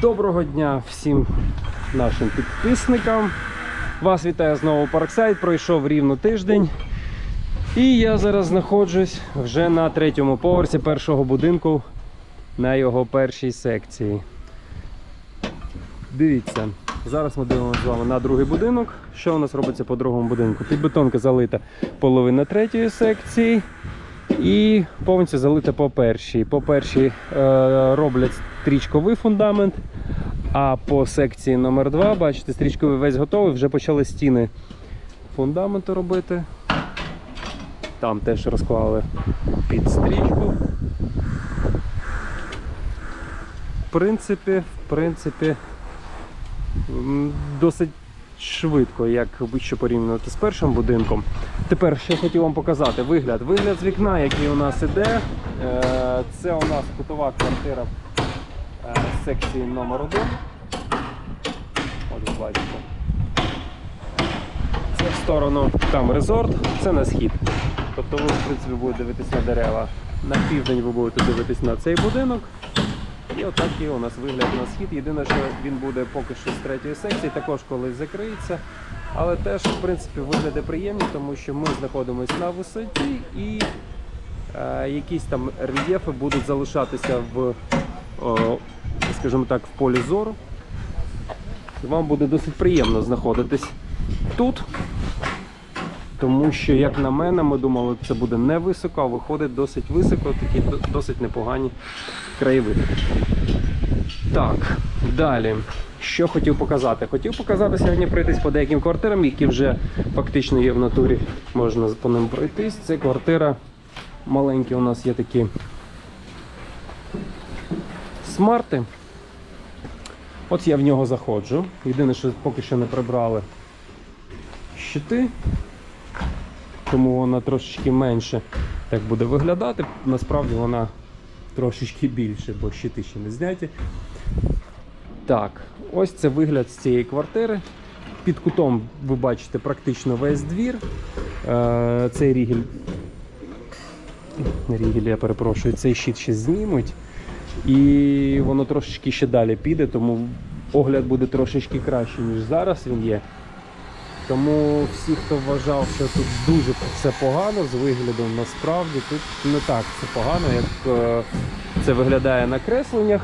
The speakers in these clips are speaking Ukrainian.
Доброго дня всім нашим підписникам. Вас вітає знову Парксайд. Пройшов рівно тиждень. І я зараз знаходжусь вже на третьому поверсі першого будинку на його першій секції. Дивіться, зараз ми дивимося з вами на другий будинок. Що у нас робиться по другому будинку? Підбетонка залита половина третьої секції. І повністю залита по першій. По першій е, роблять стрічковий фундамент, а по секції номер 2 бачите, стрічковий весь готовий, вже почали стіни фундаменту робити. Там теж розклали під стрічку. В принципі, в принципі, досить швидко, як якщо порівнювати з першим будинком. Тепер ще хотів вам показати вигляд. Вигляд з вікна, який у нас іде. Е, Це у нас кутова квартира е, секції номер 1 От ви бачите. Це в сторону там резорт, це на схід. Тобто ви, в принципі, будете дивитися на дерева. На південь ви будете дивитись на цей будинок. Отак і у нас вигляд на схід. Єдине, що він буде поки що з третьої секції, також колись закриється. Але теж, в принципі, вигляди приємні, тому що ми знаходимося на висоті і е, якісь там рельєфи будуть залишатися в, о, скажімо так, в полі зору. Вам буде досить приємно знаходитись тут. Тому що, як на мене, ми думали, це буде не високо, а виходить досить високо, такі досить непогані краєвиди. Так, далі. Що хотів показати? Хотів показати сьогодні пройтись по деяким квартирам, які вже фактично є в натурі. Можна по ним пройтись. Це квартира маленькі у нас є такі смарти. От я в нього заходжу. Єдине, що поки що не прибрали щити, тому вона трошечки менше так буде виглядати. Насправді вона трошечки більше, бо щити ще не зняті. Так, ось це вигляд з цієї квартири. Під кутом ви бачите практично весь двір. Е, Цей рігель. Рігель, я перепрошую, цей щит ще знімуть. І воно трошечки ще далі піде, тому огляд буде трошечки краще, ніж зараз він є. Тому всі, хто вважав, що тут дуже все погано з виглядом, насправді тут не так все погано, як е, це виглядає на кресленнях.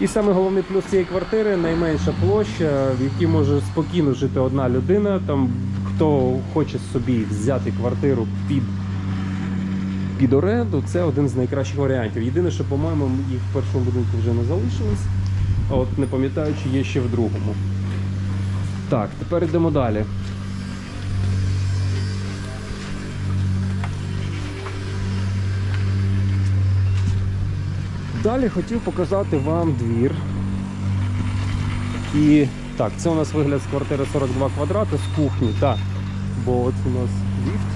І саме головний плюс цієї квартири найменша площа, в якій може спокійно жити одна людина. Там хто хоче собі взяти квартиру під, під оренду, це один з найкращих варіантів. Єдине, що, по-моєму, їх в першому будинку вже не залишилось. От не пам'ятаю, чи є ще в другому. Так, тепер йдемо далі. Далі хотів показати вам двір. І так, це у нас вигляд з квартири 42 квадрати з кухні. Так, бо от у нас ліфт.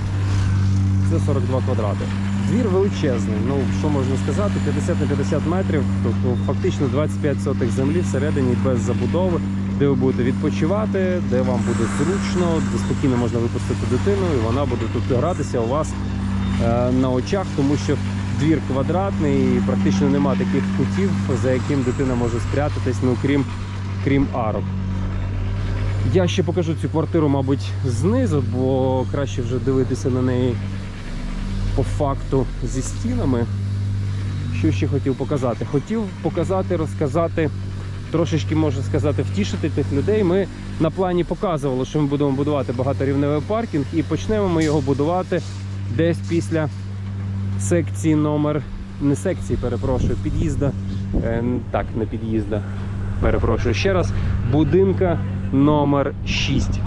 Це 42 квадрати. Двір величезний. Ну, що можна сказати, 50 на 50 метрів, тобто фактично 25 сотих землі всередині без забудови, де ви будете відпочивати, де вам буде зручно, де спокійно можна випустити дитину, і вона буде тут гратися у вас е, на очах, тому що двір квадратний і практично нема таких кутів, за яким дитина може спрятатись, ну крім, крім арок. Я ще покажу цю квартиру, мабуть, знизу, бо краще вже дивитися на неї по факту зі стінами. Що ще хотів показати? Хотів показати, розказати, трошечки можна сказати, втішити тих людей. Ми на плані показували, що ми будемо будувати багаторівневий паркінг, і почнемо ми його будувати десь після секції номер, не секції, перепрошую, під'їзда. Е, так, не під'їзда. Перепрошую ще раз. Будинка номер 6.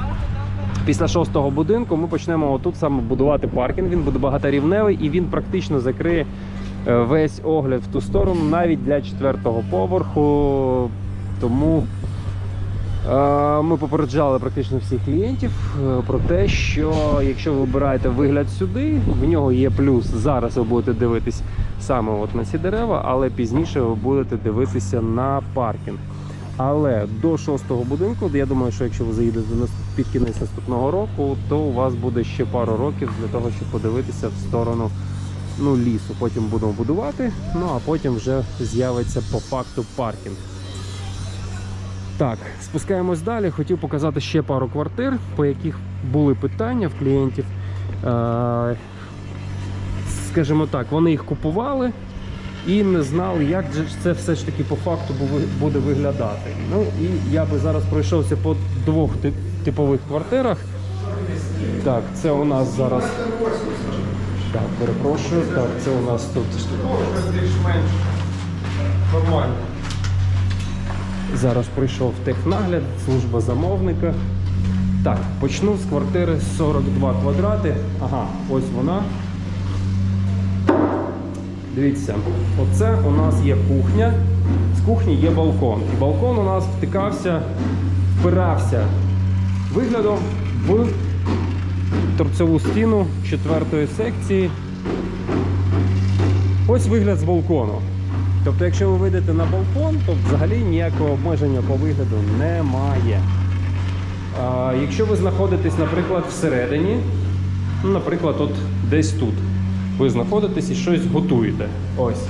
Після шостого будинку ми почнемо отут саме будувати паркінг. Він буде багаторівневий і він практично закриє е, весь огляд в ту сторону, навіть для четвертого поверху. Тому ми попереджали практично всіх клієнтів е, про те, що якщо ви вибираєте вигляд сюди, в нього є плюс. Зараз ви будете дивитись саме от на ці дерева, але пізніше ви будете дивитися на паркінг. Але до шостого будинку, я думаю, що якщо ви заїдете під кінець наступного року, то у вас буде ще пару років для того, щоб подивитися в сторону ну, лісу. Потім будемо будувати, ну а потім вже з'явиться по факту паркінг. Так, спускаємось далі. Хотів показати ще пару квартир, по яких були питання в клієнтів. Е, скажімо так, вони їх купували і не знали, як це все ж таки по факту буде виглядати. Ну і я би зараз пройшовся по двох типових квартирах. Так, це у нас зараз. Так, перепрошую. Так, це у нас тут більш-менш нормально. Зараз прийшов технагляд, служба замовника. Так, почну з квартири 42 квадрати. Ага, ось вона. Дивіться, оце у нас є кухня. З кухні є балкон. І балкон у нас втикався, впирався виглядом в торцеву стіну четвертої секції. Ось вигляд з балкону. Тобто, якщо ви вийдете на балкон, то взагалі ніякого обмеження по вигляду немає. А, якщо ви знаходитесь, наприклад, всередині, ну, наприклад, от десь тут, ви знаходитесь і щось готуєте. Ось.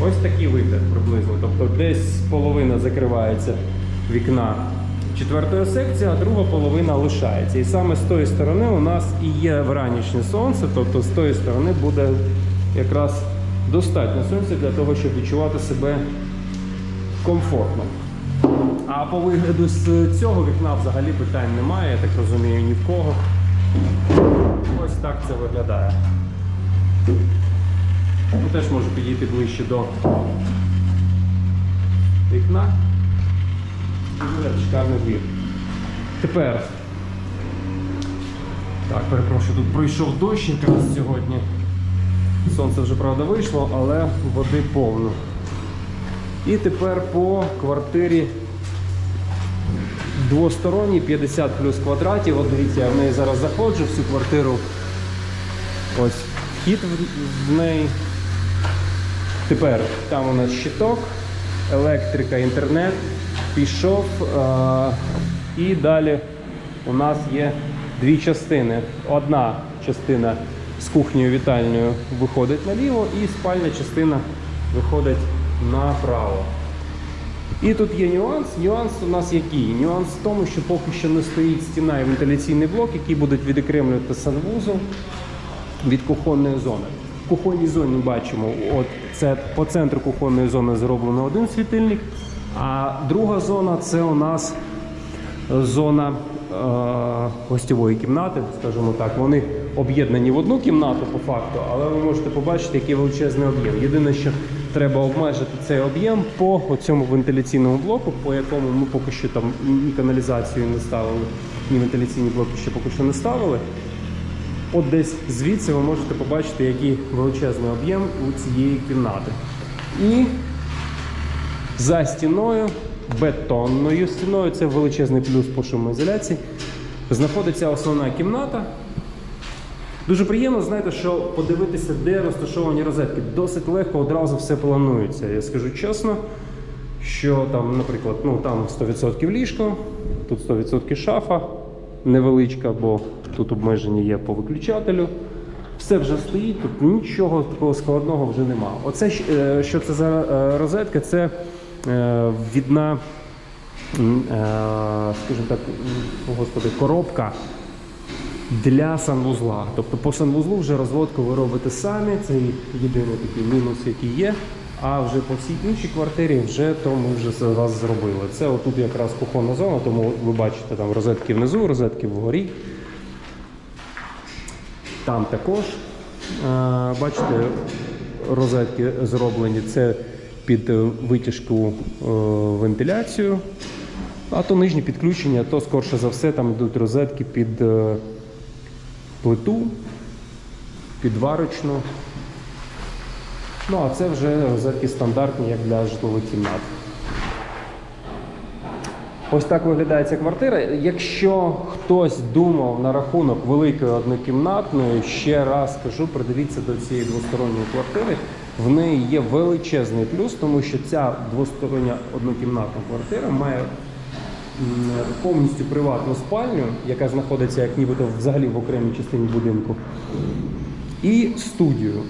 Ось такий вигляд приблизно. Тобто десь половина закривається вікна четвертої секції, а друга половина лишається. І саме з тої сторони у нас і є вранішнє сонце, тобто з тої сторони буде якраз достатньо сонця для того, щоб відчувати себе комфортно. А по вигляду з цього вікна взагалі питань немає, я так розумію, ні в кого. Ось так це виглядає. Ну, теж можу підійти ближче до вікна. І шикарний двір. Тепер. Так, перепрошую, тут пройшов дощ якраз сьогодні. Сонце вже правда вийшло, але води повно. І тепер по квартирі двосторонній 50 плюс квадратів. От дивіться, я в неї зараз заходжу в цю квартиру. Ось вхід в неї. Тепер там у нас щиток, електрика, інтернет, пішов. е- і далі у нас є дві частини. Одна частина з кухнею вітальнею виходить наліво, і спальня частина виходить направо. І тут є нюанс. Нюанс у нас який? Нюанс в тому, що поки що не стоїть стіна і вентиляційний блок, які будуть відокремлювати санвузол від кухонної зони. В кухонній зоні бачимо, от це по центру кухонної зони зроблено один світильник, а друга зона це у нас зона е, гостьової кімнати, скажімо так. Вони об'єднані в одну кімнату по факту, але ви можете побачити, який величезний об'єм. Єдине, що треба обмежити цей об'єм по цьому вентиляційному блоку, по якому ми поки що там ні каналізацію не ставили, ні вентиляційні блоки ще поки що не ставили. От десь звідси ви можете побачити, який величезний об'єм у цієї кімнати. І за стіною, бетонною стіною, це величезний плюс по шумоізоляції, знаходиться основна кімната. Дуже приємно, знаєте, що подивитися, де розташовані розетки. Досить легко одразу все планується. Я скажу чесно, що там, наприклад, ну там 100% ліжко, тут 100% шафа невеличка, бо тут обмеження є по виключателю. Все вже стоїть, тут нічого такого складного вже нема. Оце е, що це за е, розетка? Це е, відна, скажімо так, господи, коробка для санвузла. Тобто по санвузлу вже розводку ви робите самі. Це єдиний такий мінус, який є. А вже по всій іншій квартирі вже то ми вже за вас зробили. Це отут якраз кухонна зона, тому ви бачите там розетки внизу, розетки вгорі. Там також бачите, розетки зроблені. Це під е, витяжку е, вентиляцію. А то нижні підключення, то скорше за все там йдуть розетки під е, плиту, під варочну. Ну а це вже розетки стандартні, як для житлових кімнат. Ось так виглядає ця квартира. Якщо хтось думав на рахунок великої однокімнатної, ще раз кажу, придивіться до цієї двосторонньої квартири. В неї є величезний плюс, тому що ця двостороння однокімнатна квартира має повністю приватну спальню, яка знаходиться як нібито взагалі в окремій частині будинку, і студію.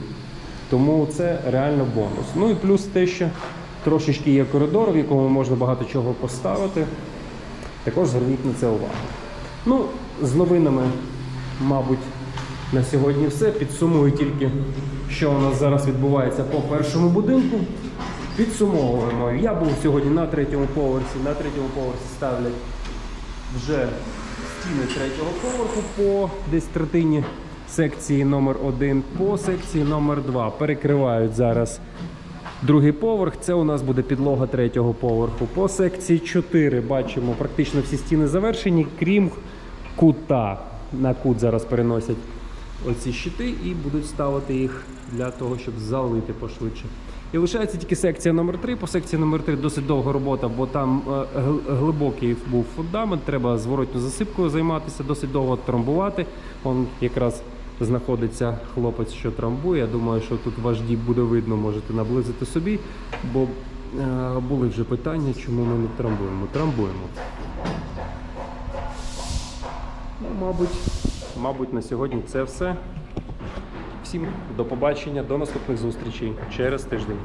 Тому це реально бонус. Ну і плюс те, що Трошечки є коридор, в якому можна багато чого поставити. Також зверніть на це увагу. Ну, з новинами, мабуть, на сьогодні все. Підсумую тільки, що у нас зараз відбувається по першому будинку. Підсумовуємо. Я був сьогодні на третьому поверсі. На третьому поверсі ставлять вже стіни третього поверху по десь третині секції номер 1 по секції номер 2 Перекривають зараз другий поверх. Це у нас буде підлога третього поверху. По секції 4 бачимо практично всі стіни завершені, крім кута. На кут зараз переносять оці щити і будуть ставити їх для того, щоб залити пошвидше. І лишається тільки секція номер 3 По секції номер 3 досить довга робота, бо там е, глибокий був фундамент. Треба зворотню засипкою займатися, досить довго трамбувати. Он якраз знаходиться хлопець, що трамбує. Я думаю, що тут ваш діб буде видно, можете наблизити собі, бо е, були вже питання, чому ми не трамбуємо. Трамбуємо. Ну, мабуть, мабуть, на сьогодні це все. Всім до побачення, до наступних зустрічей через тиждень.